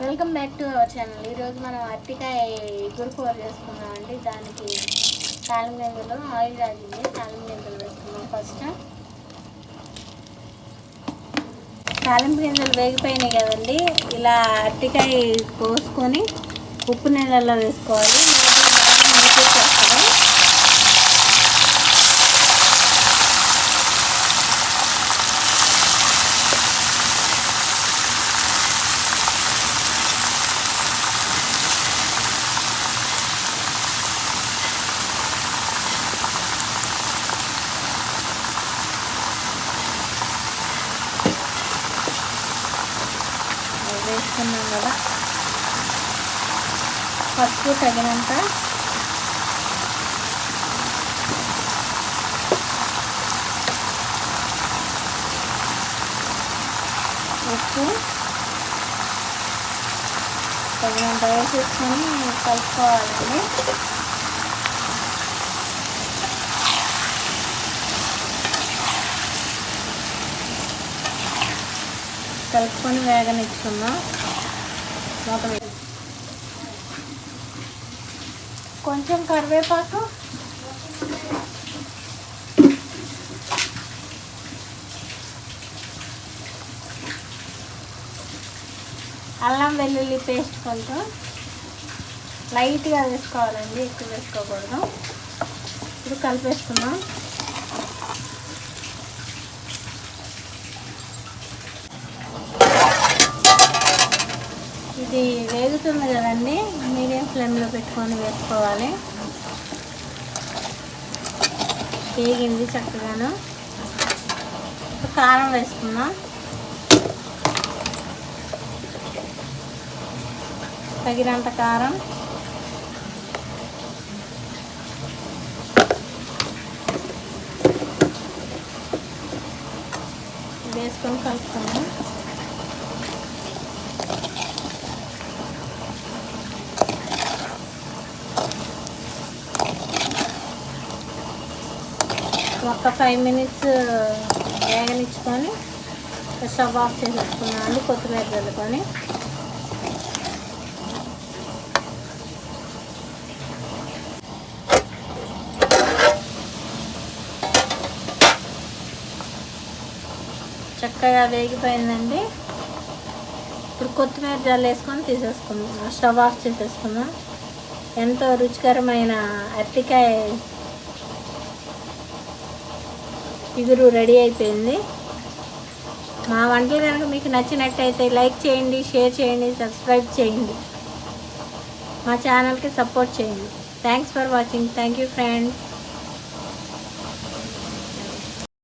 Welcome back to our channel. ఈరోజు మనం అరటికాయ ఇగురు కూర చేసుకున్నామండి దానికి తాలిం గింజలు ఆయిల్ రాగింది. తాలిం గింజలు వేసుకున్నాం ఫస్ట్. తాలింపు గింజలు వేగిపోయినాయి కదండి. ఇలా అరటికాయ కోసుకొని ఉప్పు నీళ్ళల్లో వేసుకోవాలి. వేసుకున్నాం కదా. పసుపు తగినంత. ఉప్పు. తగినంత వేసేసుకొని కలుపుకోవాలండి. కలుపుకొని వేగనిచ్చుకుందాం. మూత కొంచెం కరివేపాకు. అల్లం వెల్లుల్లి పేస్ట్ కొంచెం లైట్గా వేసుకోవాలండి ఎక్కువ వేసుకోకూడదు. ఇప్పుడు కలిపేసుకున్నాం ఇది వేగుతుంది కదండి. మీడియం ఫ్లేమ్లో పెట్టుకొని వేసుకోవాలి వేగింది చక్కగాను. కారం వేసుకుందాం. తగినంత కారం. వేసుకొని కలుపుకుందాం. ఒక ఫైవ్ మినిట్స్ వేగనిచ్చుకొని స్టవ్ ఆఫ్ చేసేసుకున్నాను కొత్తిమీర చల్లుకొని. చక్కగా వేగిపోయిందండి. ఇప్పుడు కొత్తిమీర జల్లేసుకొని తీసేసుకుందాం. స్టవ్ ఆఫ్ చేసేసుకుందాం. ఎంతో రుచికరమైన అరటికాయ ఇగురు రెడీ అయిపోయింది. మా వంటలు కనుక మీకు నచ్చినట్టయితే లైక్ చేయండి షేర్ చేయండి సబ్స్క్రైబ్ చేయండి. మా ఛానల్కి సపోర్ట్ చేయండి. Thanks for watching thank you friends